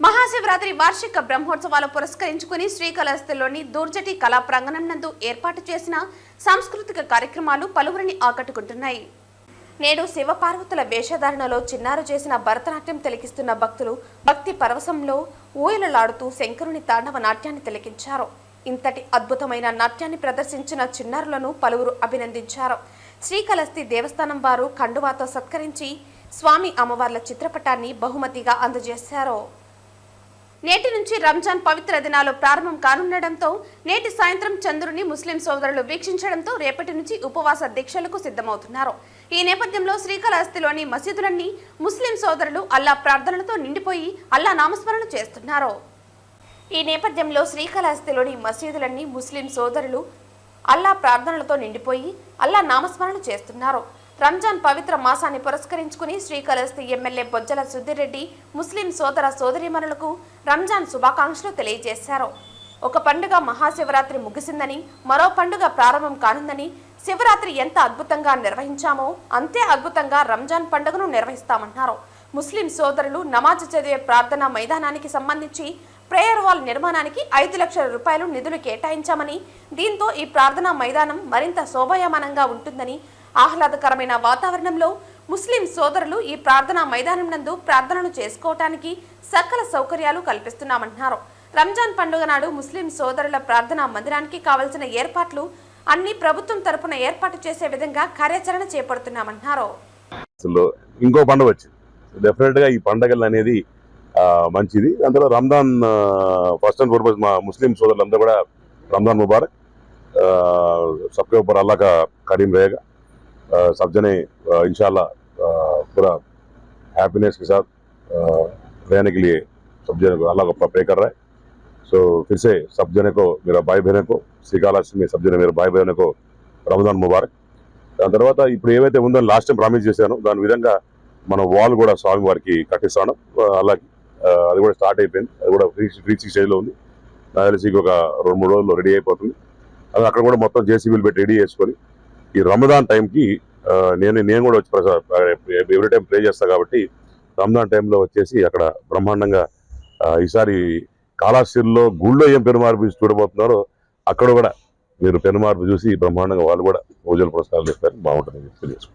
మహాశివరాత్రి వార్షిక బ్రహ్మోత్సవాలు పురస్కరించుకుని శ్రీకాళహస్తిలోని దూర్జటి కళా ప్రాంగణం నందు ఏర్పాటు చేసిన సాంస్కృతిక కార్యక్రమాలు పలువురిని ఆకట్టుకుంటున్నాయి. నేడు శివపార్వతుల వేషధారణలో చిన్నారు చేసిన భరతనాట్యం తిలకిస్తున్న భక్తులు భక్తి పరవశంలో ఊయలలాడుతూ శంకరుని తాండవ నాట్యాన్ని తిలకించారు. ఇంతటి అద్భుతమైన నాట్యాన్ని ప్రదర్శించిన చిన్నారులను పలువురు అభినందించారు. శ్రీకాళహస్తి దేవస్థానం వారు కండువాతో సత్కరించి స్వామి అమ్మవార్ల చిత్రపటాన్ని బహుమతిగా అందజేశారు. నేటి నుంచి రంజాన్ పవిత్ర దినాలు ప్రారంభం కానుండటంతో నేటి సాయంత్రం చంద్రుని ముస్లిం సోదరులు వీక్షించడంతో రేపటి నుంచి ఉపవాస దీక్షలకు సిద్ధమవుతున్నారు. ఈ నేపథ్యంలో శ్రీకాళహస్తిలోని మసీదులన్నీ ముస్లిం సోదరులు అల్లా ప్రార్థనలతో నిండిపోయి అల్లా నామస్మరణ చేస్తున్నారు. ఈ నేపథ్యంలో శ్రీకాళహస్తిలోని మసీదులన్నీ ముస్లిం సోదరులు అల్లా ప్రార్థనలతో నిండిపోయి అల్లా నామస్మరణ చేస్తున్నారు. రంజాన్ పవిత్ర మాసాన్ని పురస్కరించుకుని శ్రీకాళహస్తి ఎమ్మెల్యే బొజ్జల సుద్దిరెడ్డి ముస్లిం సోదర సోదరిమణులకు రంజాన్ శుభాకాంక్షలు తెలియజేశారు. ఒక పండుగ మహాశివరాత్రి ముగిసిందని మరో పండుగ ప్రారంభం కానుందని శివరాత్రి ఎంత అద్భుతంగా నిర్వహించామో అంతే అద్భుతంగా రంజాన్ పండుగను నిర్వహిస్తామన్నారు. ముస్లిం సోదరులు నమాజ్ చదివే ప్రార్థనా మైదానానికి సంబంధించి ప్రేయర్ వాల్ నిర్మాణానికి ఐదు లక్షల రూపాయలు నిధులు కేటాయించామని దీంతో ఈ ప్రార్థనా మైదానం మరింత శోభాయమానంగా ఉంటుందని ఆహ్లాదకరమైన వాతావరణంలో ముస్లిం సోదరులు ఈ ప్రార్థనా మైదానం నందు ప్రార్థనలు చేసుకోవటానికి సకల సౌకర్యాలు కల్పిస్తున్నామంటున్నారు. రంజాన్ పండుగ నాడు ముస్లిం సోదరుల ప్రార్థనా మందిరానికి కావలసిన ఏర్పాట్లు అన్ని ప్రభుత్వం తరఫున ఏర్పాటు చేసే విధంగా కార్యాచరణ చేపడుతున్నామన్నారు ఇంకో పండుగ వచ్చింది. డెఫినెట్గా ఈ పండుగలు అనేది మంచిది. అందులో రంజాన్ ఫస్ట్ అండ్ ఫోర్మోస్ట్ మా ముస్లిం సోదరులందరూ కూడా రంజాన్ ముబారక్ సబ్కే ఉపర్ అల్లాక కరీం రేగా सब जने आ, इंशाल्लाह आ, पूरा हैप्पीनेस के साथ आ, रहने के लिए सब जने को अल्लाह को प्रे कर रहा है सो फिर से सब जने को मेरा भाई बहनों को శ్రీకాళహస్తి में सब जने मेरे भाई बहनों को రంజాన్ ముబారక్ దాని తర్వాత ఇప్పుడు ఏవైతే ఉందో లాస్ట్ టైం ప్రామిస్ చేశానో దాని విధంగా మన వాల్ కూడా స్వామి వారికి కట్టిస్తాను అలాగే ఆ, అది కూడా స్టార్ట్ అయిపోయింది అది కూడా రీచింగ్ స్టేజ్ లో ఉంది నాకు తెలిసి ఇంకొక రెండు మూడు రోజుల్లో రెడీ అయిపోతుంది అది అక్కడ కూడా మొత్తం జేసీబీలు పెట్టి రెడీ చేసుకొని ఈ రమదాన్ టైంకి నేను నేను కూడా వచ్చి ఎవ్రీ టైం ప్రే చేస్తాను కాబట్టి రంజాన్ టైంలో వచ్చేసి అక్కడ బ్రహ్మాండంగా ఈసారి కాళాశ్రీలో గుళ్ళో ఏం పెనుమార్పు చూడబోతున్నారో అక్కడ కూడా మీరు పెనుమార్పు చూసి బ్రహ్మాండంగా వాళ్ళు కూడా పూజలు పురస్కారాలు ఇస్తారు బాగుంటుంది తెలియజేసుకుంటారు